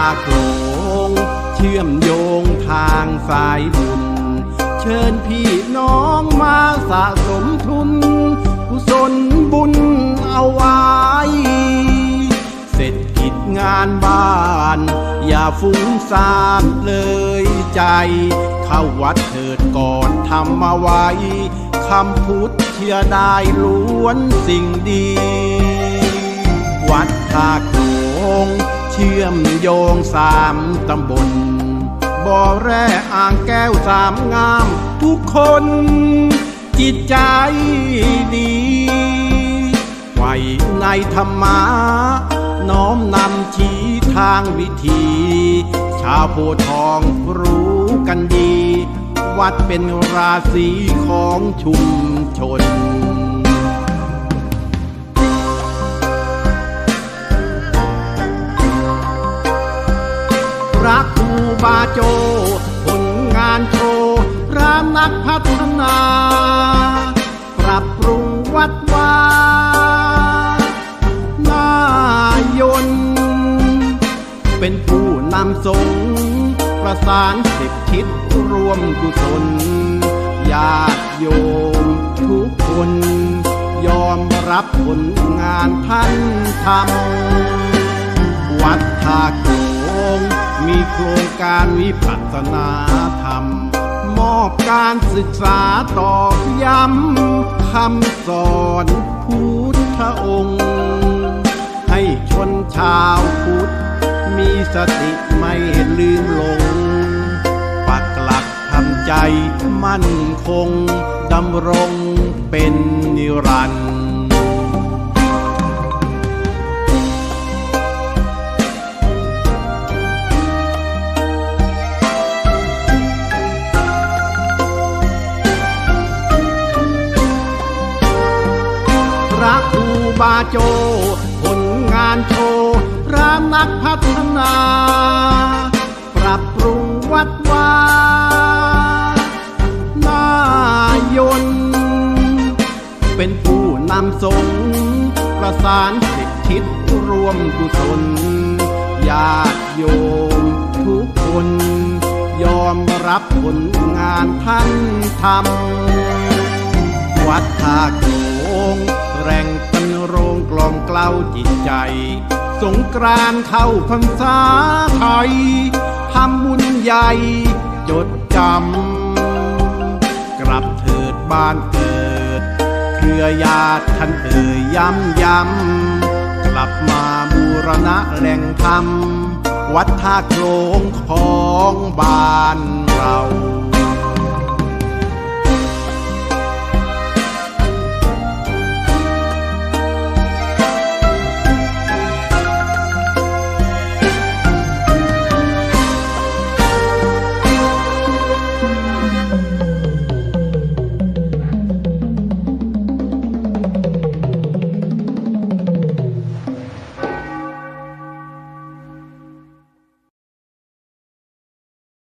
าโขงเชื่อมโยงทางสายบุญ เชิญพี่น้องมาสะสมทุน กุศลบุญเอาไว้ เสร็จกิจงานบ้าน อย่าฟุ้งซ่านเลยใจ เข้าวัดเถิดก่อนทำมาไว้คำพุทธเชื่อได้ล้วนสิ่งดี วัดท่าโขง เชื่อมโยงสามตำบล บ่อแร่อ่างแก้วสามงาม ทุกคน จิตใจดีไว้ในธรรมะน้อมนำชี้ทางวิธี ชาวโพทองรู้กันดี วัดเป็นราศีของชุมชน โจ ผลงานโชว์ร้านนักพัฒนา ปรับปรุงวัดวานายน เป็นผู้นำสงประสานสิบทิศรวมกุศลญาติโยมทุกคน ยอมรับผลงานท่านทำวัดทาโขง มีโครงการวิปัสสนาธรรม มอบการศึกษาตอกย้ำคำสอนพุทธองค์ ให้ชนชาวพุทธ มีสติไม่ลืมหลง ปักหลักทำใจมั่นคงดำรงเป็นนิรันดร์ บาโจ ผลงานโชว์ร้านนักพัฒนา ปรับปรุงวัดวานายน เป็นผู้นำสงฆ์ประสานสิทธิศรวมกุศลญาติโยมทุกคน ยอมรับผลงานท่านทำวัดทาโกล้าจิตใจ สงกรานต์เข้าพรรษาไทยทำบุญใหญ่จดจำ กลับเถิดบ้านเกิด เครือญาติท่านเอ่ยย้ำย้ำ กลับมาบูรณะแหล่งธรรม วัดท่าโขลงของบ้านเรา